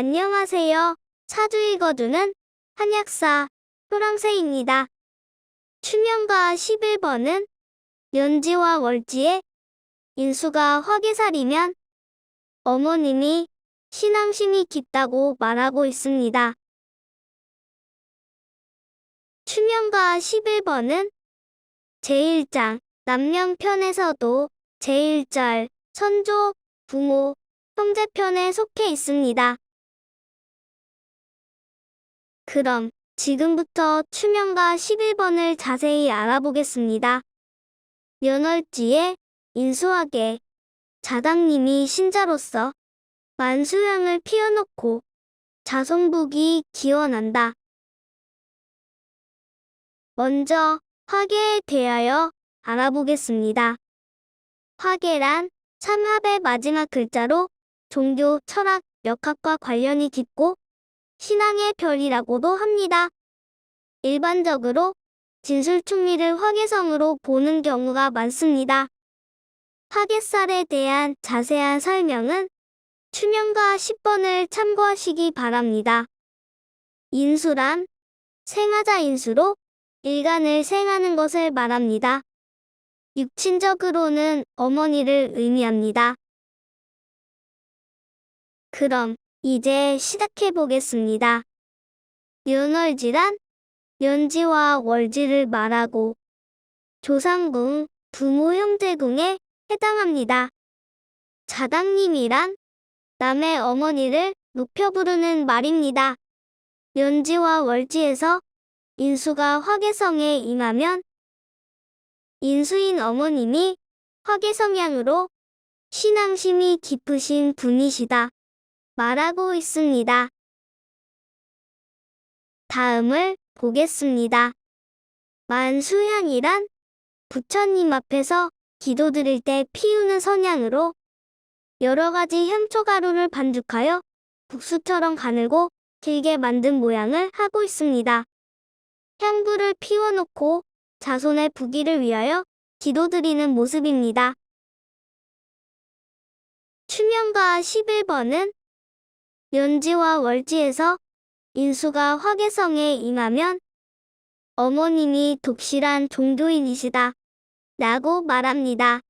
안녕하세요. 사주 읽어주는 한약사 효랑새입니다. 추명가 11번은 연지와 월지에 인수가 화계살이면 어머님이 신앙심이 깊다고 말하고 있습니다. 추명가 11번은 제1장 남명편에서도 제1절 선조, 부모, 형제편에 속해 있습니다. 그럼 지금부터 추명가 11번을 자세히 알아보겠습니다. 연월지에 인수하게 자당님이 신자로서 만수양을 피워놓고 자손복이 기원한다. 먼저 화계에 대하여 알아보겠습니다. 화계란 삼합의 마지막 글자로 종교, 철학, 역학과 관련이 깊고 신앙의 별이라고도 합니다. 일반적으로 진술충리를 화계성으로 보는 경우가 많습니다. 화계살에 대한 자세한 설명은 추명가 10번을 참고하시기 바랍니다. 인수란 생하자 인수로 일간을 생하는 것을 말합니다. 육친적으로는 어머니를 의미합니다. 그럼 이제 시작해 보겠습니다. 연월지란 연지와 월지를 말하고 조상궁, 부모 형제궁에 해당합니다. 자당님이란 남의 어머니를 높여 부르는 말입니다. 연지와 월지에서 인수가 화계성에 임하면 인수인 어머님이 화계성향으로 신앙심이 깊으신 분이시다. 말하고 있습니다. 다음을 보겠습니다. 만수향이란 부처님 앞에서 기도드릴 때 피우는 선향으로 여러 가지 향초 가루를 반죽하여 국수처럼 가늘고 길게 만든 모양을 하고 있습니다. 향불을 피워놓고 자손의 부귀를 위하여 기도드리는 모습입니다. 추명가 11번은 연지와 월지에서 인수가 화계성에 임하면 어머님이 독실한 종교인이시다 라고 말합니다.